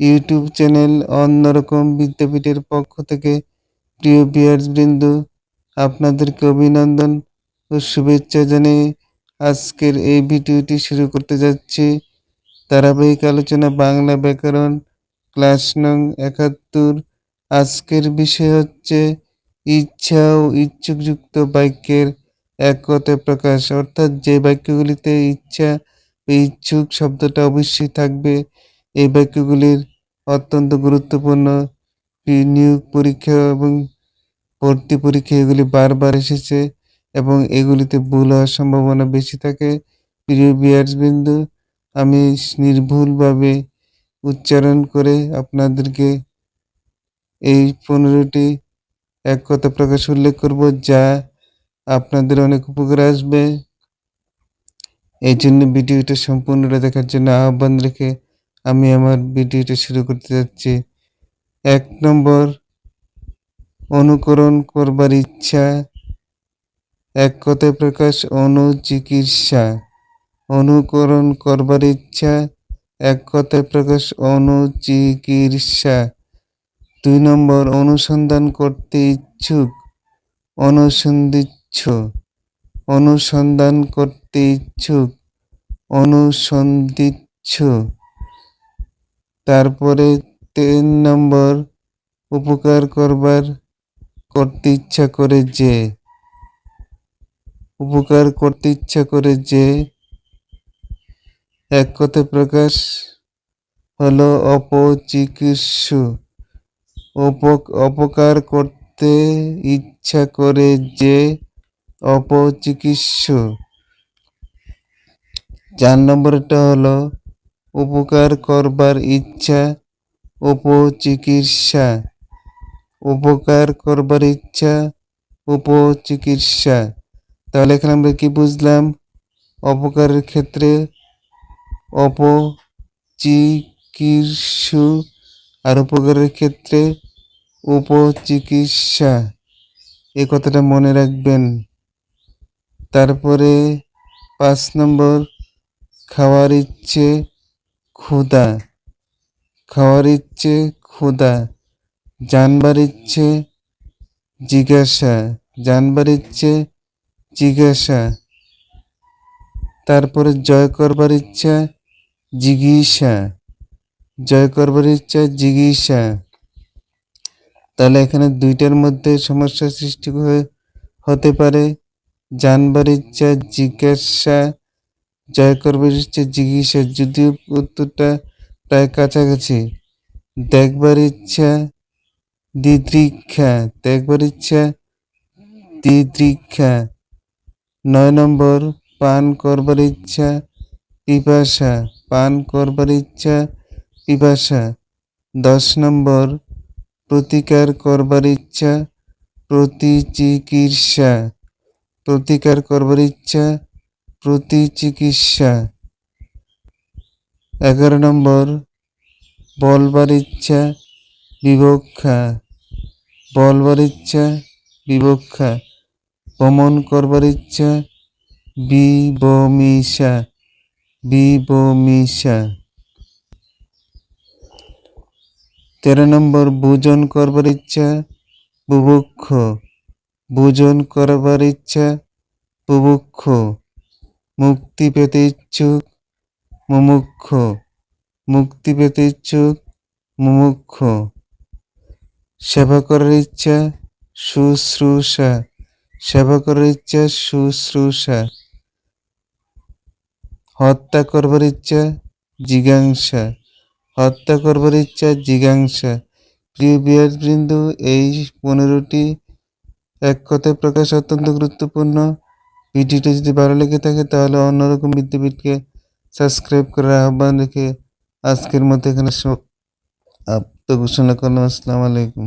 YouTube channel অন্যরকম বিদ্যাপীঠের পক্ষ থেকে প্রিয় বিয়ার্স বৃন্দ, আপনাদেরকে অভিনন্দন ও শুভেচ্ছা জানিয়ে আজকের এই ভিডিওটি শুরু করতে যাচ্ছি। ধারাবাহিক আলোচনা বাংলা ব্যাকরণ, ক্লাস নং একাত্তর। আজকের বিষয় হচ্ছে ইচ্ছা ও ইচ্ছুকযুক্ত বাক্যের এক কথায় প্রকাশ। অর্থাৎ যে বাক্যগুলিতে ইচ্ছা ইচ্ছুক শব্দটা অবশ্যই থাকবে এই বাক্যগুলির অত্যন্ত গুরুত্বপূর্ণ। নিয়োগ পরীক্ষা এবং ভর্তি পরীক্ষা এগুলি বারবার এসেছে এবং এগুলিতে ভুল হওয়ার সম্ভাবনা বেশি থাকে। প্রিয় বিন্দু আমি নির্ভুলভাবে উচ্চারণ করে আপনাদেরকে এই পনেরোটি এক কথা প্রকাশ উল্লেখ করব যা আপনাদের অনেক উপকার আসবে। এই জন্য ভিডিওটা সম্পূর্ণটা দেখার জন্য আহ্বান রেখে আমি আমার ভিডিওটা শুরু করতে যাচ্ছি। এক নম্বর, অনুকরণ করবার ইচ্ছা। এক কথায় প্রকাশ, অনুচিকিৎসা। অনুকরণ করবার ইচ্ছা। এক কথায় প্রকাশ, অনুচিকিৎসা। দুই নম্বর, অনুসন্ধান করতে ইচ্ছুক। অনুসন্ধিচ্ছ। অনুসন্ধান করতে ইচ্ছুক। অনুসন্ধিচ্ছ। তারপরে তিন নম্বর, উপকার করবার করতে ইচ্ছা করে যে। উপকার করতে ইচ্ছা করে যে। এক কথায় প্রকাশ হলো অপচিকিৎসু। অপকার করতে ইচ্ছা করে যে অপচিকিৎসু। চার নম্বরটা হলো উপকার করবার ইচ্ছা, উপচিকিৎসা। উপকার করবার ইচ্ছা, উপচিকিৎসা। তাহলে এখানে আমরা কি বুঝলাম? অপকারের ক্ষেত্রে অপচিকিৎসু আর উপকারের ক্ষেত্রে উপচিকিৎসা। এই কথাটা মনে রাখবেন। তারপরে পাঁচ নম্বর, খাওয়ার ইচ্ছে ক্ষুদা খাওয়ার ইচ্ছে ক্ষুদা জানবার ইচ্ছে জিজ্ঞাসা জানবার ইচ্ছে জিজ্ঞাসা, তারপরে জয় করবার ইচ্ছা জিজ্ঞাসা, জয় করবার ইচ্ছা জিজ্ঞাসা। তাহলে এখানে দুইটার মধ্যে সমস্যা সৃষ্টি হতে পারে, জানবার ইচ্ছা জিজ্ঞাসা জয় করবার ইচ্ছা জিজ্ঞাসা, যদিও উত্তরটা প্রায় কাছাকাছি। দেখবার ইচ্ছা, দিদৃক্ষা, দেখবার ইচ্ছা, দিদৃক্ষা। নয় নম্বর, পান করবার ইচ্ছা, পিপাসা। পান করবার ইচ্ছা, পিপাসা। দশ নম্বর, প্রতিকার করবার ইচ্ছা, প্রতিচিকিৎসা। প্রতিকার করবার ইচ্ছা প্রতিচিকিৎসা এগারো নম্বর, বলবার ইচ্ছা, বিবক্ষা। বলবার ইচ্ছা, বিবক্ষা। ভ্রমণ করবার ইচ্ছা, বিবমিশা বিবমিশা। তেরো নম্বর, ভোজন করবার ইচ্ছা, বুভুক্ষ। ভোজন করবার ইচ্ছা, বুভুক্ষ। মুক্তি পেতে ইচ্ছুক, মুমুক্ষ। মুক্তি পেতে ইচ্ছুক, মুমুক্ষ। সেবা করার ইচ্ছা, শুশ্রূষা। সেবা করার ইচ্ছা, শুশ্রূষা। হত্যা করবার ইচ্ছা, জিজ্ঞাসা। হত্যা করবার ইচ্ছা, জিজ্ঞাসা। প্রিয় বৃন্দ এই পনেরোটি এক কথায় প্রকাশ অত্যন্ত গুরুত্বপূর্ণ। ভিডিওটি যদি ভালো লেগে থাকে তাহলে অন্যরকম বিদ্যাপীঠকে সাবস্ক্রাইব করার আহ্বান রেখে আজকের মতো এখানে সব ঘোষণা করলাম। আসসালামু আলাইকুম।